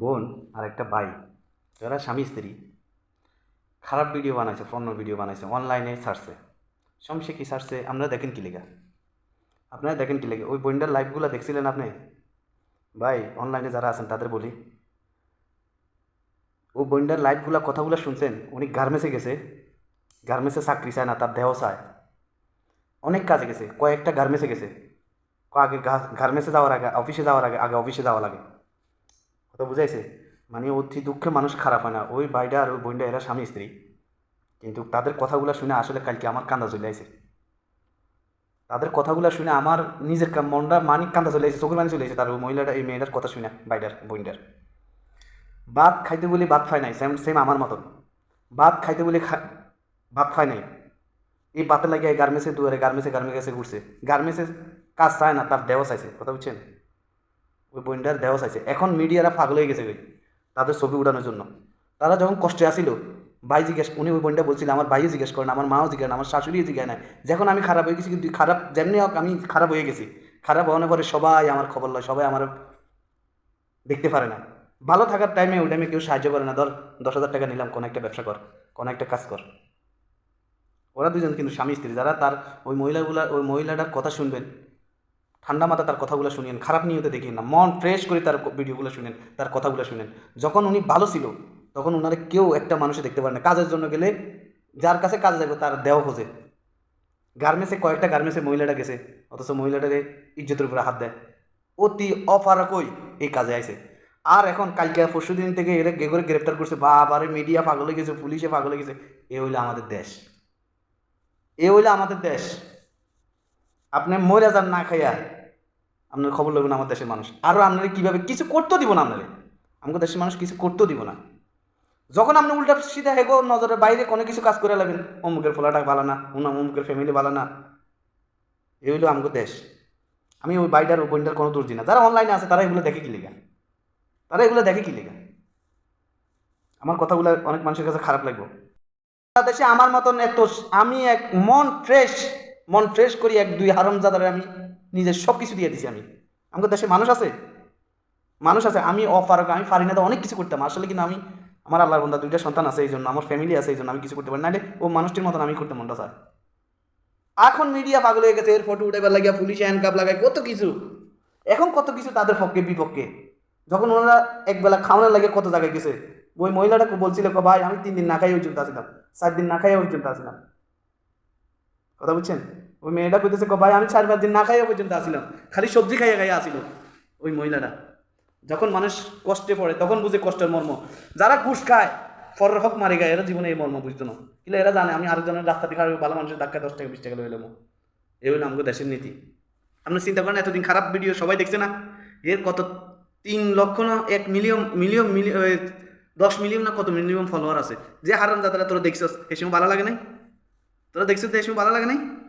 বোন আর একটা ভাই, যারা স্বামী স্ত্রী। খারাপ ভিডিও বানাইছে ফর্ন ভিডিও বানাইছে অনলাইনে ছাড়ছে। সমসে কি ছাড়ছে? আপনারা দেখেন কি লেগা? আপনারা দেখেন কি লেগে? ওই বোনটার লাইভগুলো দেখছিলেন আপনি? ভাই অনলাইনে যারা আছেন, তাদের বলি। ও বোনটার লাইভগুলো কথাগুলো শুনছেন? উনি গার্মেন্টসে গেছে। গার্মেন্টসে চাকরি চায় না, তার দেহ চায়। অনেক কাজে গেছে, কয়েকটা গার্মেন্টসে গেছে। আগে গার্মেন্টসে যাওয়ার আগে অফিসে যাওয়ার আগে আগে অফিসে যাওয়া লাগে। কথা বুঝাইছে মানে অতি দুঃখে মানুষ খারাপ হয় না। ওই বাইডা আর ওই বোনটা এরা স্বামী স্ত্রী। কিন্তু তাদের কথাগুলো শুনে আসলে কালকে আমার কান্দা চলে আইছে। তাদের কথাগুলো শুনে আমার নিজের মনটা মানি কান্দা চলে আসছে চোখের মানি চলে আসছে তার ওই মহিলাটা, এই মেয়েটার কথা শুনে বাইডার বোনটার ভাত খাইতে বলি ভাত খায় নাই সেম সেম আমার মতন। ভাত খাইতে বলি ভাত খায় নাই। এই ভাতে লাগিয়ে গার্মেন্টসে দুয়ারে গার্মেন্টসে গার্মেন্টসে ঘুরছে। গার্মেন্টসে কাজ চায় না, তার দেহ চাইছে, কথা বুঝছেন? ওই বোনটার দেহ চাইছে। এখন মিডিয়ারা পাগল হয়ে গেছে তাদের ছবি উঠানোর জন্য। তারা যখন কষ্টে আসিল, ভাই জিজ্ঞেস উনি ওই বোনটা বলছিল আমার ভাইও জিজ্ঞেস করেন আমার মাও জিজ্ঞেস আমার শাশুড়িও জিজ্ঞেস নেয় যখন আমি খারাপ হয়ে গেছি, কিন্তু খারাপ যেমনি হোক আমি খারাপ হয়ে গেছি। খারাপ হওয়ার পরে সবাই আমার খবর লয়, সবাই আমার দেখতে পারে না। ভালো থাকার টাইমে ওই টাইমে কেউ সাহায্য করে না। ধর, দশ হাজার টাকা নিলাম, কোনো একটা ব্যবসা কর, কোনো একটা কাজ কর। ওরা দুজন কিন্তু স্বামী স্ত্রী, যারা তার ওই মহিলাগুলা ওই মহিলাটার কথা শুনবেন। ঠান্ডা মাথা তার কথাগুলো শুনেন, খারাপ নিয়তে দেখিয়ে না, মন ফ্রেশ করে তার ভিডিওগুলো শুনেন, তার কথাগুলো শুনেন। যখন উনি ভালো ছিল, তখন ওনারে কেউ একটা মানুষে দেখতে পারে না। কাজের জন্য গেলে যার কাছে কাজে যাবে তার দেহ খোঁজে। গার্মেন্টসে কয়েকটা গার্মেন্টসে মহিলাটা গেছে, অথচ মহিলাটারে ইজ্জতের উপরে হাত দেয়। অতি অফারাকই এই কাজে আইছে। আর এখন কালকে পরশু দিন থেকে এরা গে করে গ্রেপ্তার করছে। বাবারে মিডিয়া পাগল গেছে পুলিশে পাগল গেছে। এ হইল আমাদের দেশ। এ হইল আমাদের দেশ। আপনি মরে যান না খাইয়া। আপনার খবর লবেন আমার দেশের মানুষ। আরও আপনারা কীভাবে কিছু করতেও দিব না আপনারে আমাদের দেশের মানুষ কিছু করতেও দিব না। যখন আপনি উল্টা সিধা হেগো নজরের বাইরে কোনো কিছু কাজ করে লাগেন, অমুকের ফোলাটা ভালো না উনা অমুকের ফ্যামিলি ভালো না। এই হইল আমাদের দেশ। আমি ওই বাইডার, ওই বোনটার কোনো দোষ দিই না। যারা অনলাইনে আছে, তারা এগুলো দেখে কি লেগা? তারা এগুলো দেখে কি লেগা? আমার কথাগুলো অনেক মানুষের কাছে খারাপ লাগবে। বাংলাদেশে আমার মতন এত আমি এক মন ফ্রেশ মন ফ্রেশ করি এক দুই হারমজাদারে আমি। নিজের সব কিছু দিয়ে দিছি আমি। আমাদের দেশে মানুষ আছে? মানুষ আছে, আমি অফার আমি পারি না তো অনেক কিছু করতাম। আসলে কিন্তু আমি, আমার আল্লাহর বন্ধা দুইটা সন্তান আছে এই জন্য, আমার ফ্যামিলি আছে এই জন্য আমি কিছু করতে পারি নাহলে ও মানুষটির মতন আমি করতে মনটা চায় এখন মিডিয়া পাগল হয়ে গেছে, এর ফটো উঠাবার লাগিয়া পুলিশ হ্যান্ড কাপ লাগায়, কত কিছু? এখন কত কিছু তাদের পক্ষে, বিপক্ষে? যখন ওনারা একবেলা খাওয়ানোর লাগে কত জায়গায় গেছে? ওই মহিলাটাকে বলছিল, "কো ভাই, আমি তিন দিন না খাই ওই চলতে আসিলাম। চার দিন না খাই ওই চলতে আসিলাম। কথা বুঝছেন? ওই মেয়েটা কইতেছে, "কো ভাই, আমি চার পাঁচ দিন না খাইয়া পর্যন্ত আসিলাম। খালি সবজি খাইয়া খাইয়া আসিল। ওই মহিলাটা। যখন মানুষ কষ্টে পড়ে, তখন বুঝে কষ্টের মর্ম। যারা ঘুষ খায়, ফরের হক মারি গায়, এরা জীবনে এই মর্ম বুঝতো না। কিন্তু এরা জানে, আমি আরেকজনের রাস্তা খারাপ ভালো মানুষের ধাক্কা দশ টাকা, বিশ টাকা লইলাম এই হলো আমাদের দেশের নীতি। আপনি চিন্তা করেন এতদিন খারাপ ভিডিও সবাই দেখছে না? এর কত তিন লক্ষ না এক মিলিয়ন মিলিয়ন দশ মিলিয়ন না কত মিনিমাম ফলোয়ার আছে? যে হারাম যাতারা তোরা দেখছস এই সময় ভালো লাগে নাই? তোরা দেখছিস তো সময় ভালো লাগে নাই?